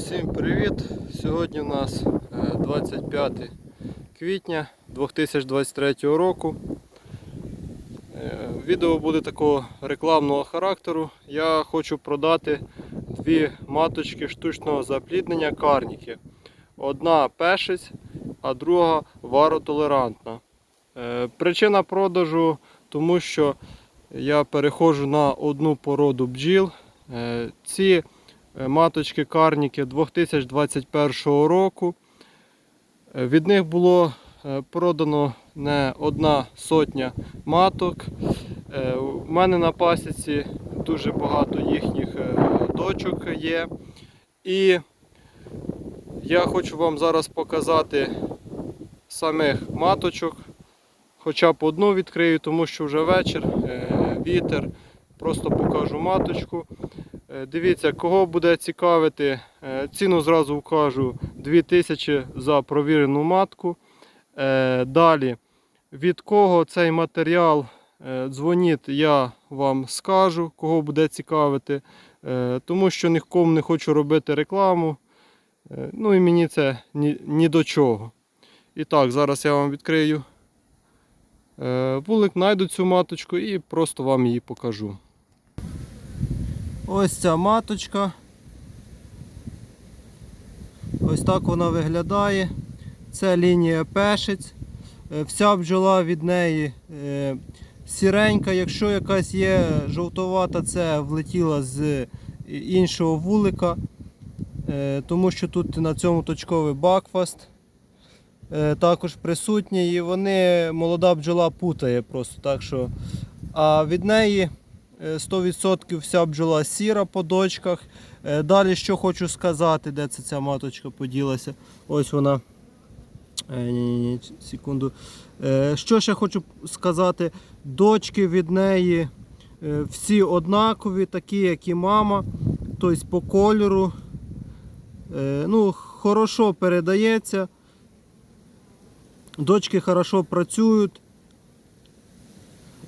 Всім привіт! Сьогодні у нас е, 25 квітня 2023 року. Е, Відео буде такого рекламного характеру. Я хочу продати дві маточки штучного запліднення карніки. Одна пешець, а друга варотолерантна. Е, Причина продажу тому, що я переходжу на одну породу бджіл. Е, Ці е, маточки карніки 2021 року. Е, Від них було е, продано не одна сотня маток. Е, У мене на пасіці дуже багато їхніх е, дочок є. І я хочу вам зараз показати самих маточок. Хоча б одну відкрию, тому що вже вечір, е, вітер. Просто покажу маточку. Е, Дивіться, кого буде цікавити, е, ціну зразу вкажу 2000 за провірену матку. Е, Далі, від кого цей матеріал дзвоніть, я вам скажу, кого буде цікавити, тому що нікому не хочу робити рекламу. Ну і мені це ні, ні до чого. І так, зараз я вам відкрию вулик, знайду цю маточку і просто вам її покажу. Ось ця маточка. Ось так вона виглядає. Це лінія пешець. Е, Вся бджола від неї е, сіренька. Якщо якась є жовтовата, це влетіла з іншого вулика. Е, Тому що тут на цьому точковий бакфаст е, також присутній. І вони молода бджола путає просто. так що. А від неї е, 100% вся бджола сіра по дочках. Е, Далі що хочу сказати, де це ця маточка поділася. Ось вона. Е, Ні, ні, ні, секунду. Е, Що ще хочу сказати? Дочки від неї е, всі однакові, такі, як і мама. Тобто по кольору. Е, Ну, хорошо передається. Дочки хорошо працюють,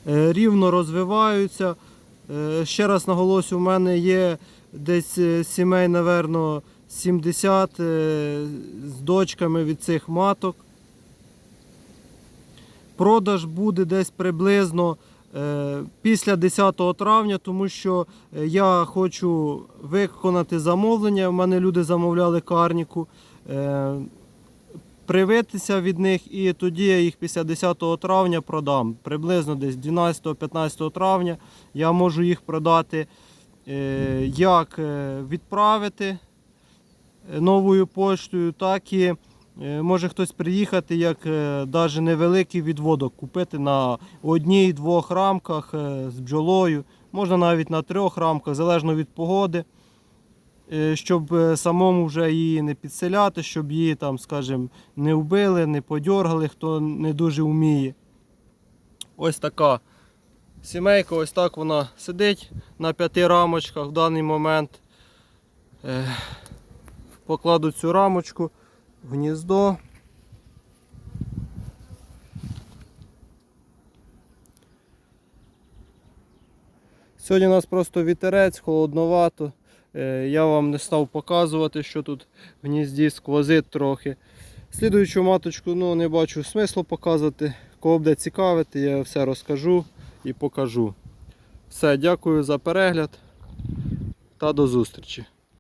е, рівно розвиваються. Е, Ще раз наголошую, у мене є десь е, сімей, напевно, 70 е, з дочками від цих маток. Продаж буде десь приблизно після 10 травня, тому що я хочу виконати замовлення. У мене люди замовляли карніку. Привитися від них і тоді я їх після 10 травня продам. Приблизно десь 12-15 травня я можу їх продати, е, як е, відправити е, новою поштою, так і може хтось приїхати, як навіть невеликий відводок купити на одній-двох рамках з бджолою, можна навіть на трьох рамках, залежно від погоди. Е, Щоб е, самому вже її не підселяти, щоб її там, скажімо, не вбили, не подьоргали, хто не дуже вміє. Ось така сімейка, ось так вона сидить на п'яти рамочках в даний момент. Е, Покладу цю рамочку в гніздо. Сьогодні у нас просто вітерець, холодновато. Е, Я вам не став показувати, що тут в гнізді сквозить трохи. Слідуючу маточку ну, не бачу смислу показувати. Кого буде цікавити, я все розкажу і покажу. Все, дякую за перегляд та до зустрічі.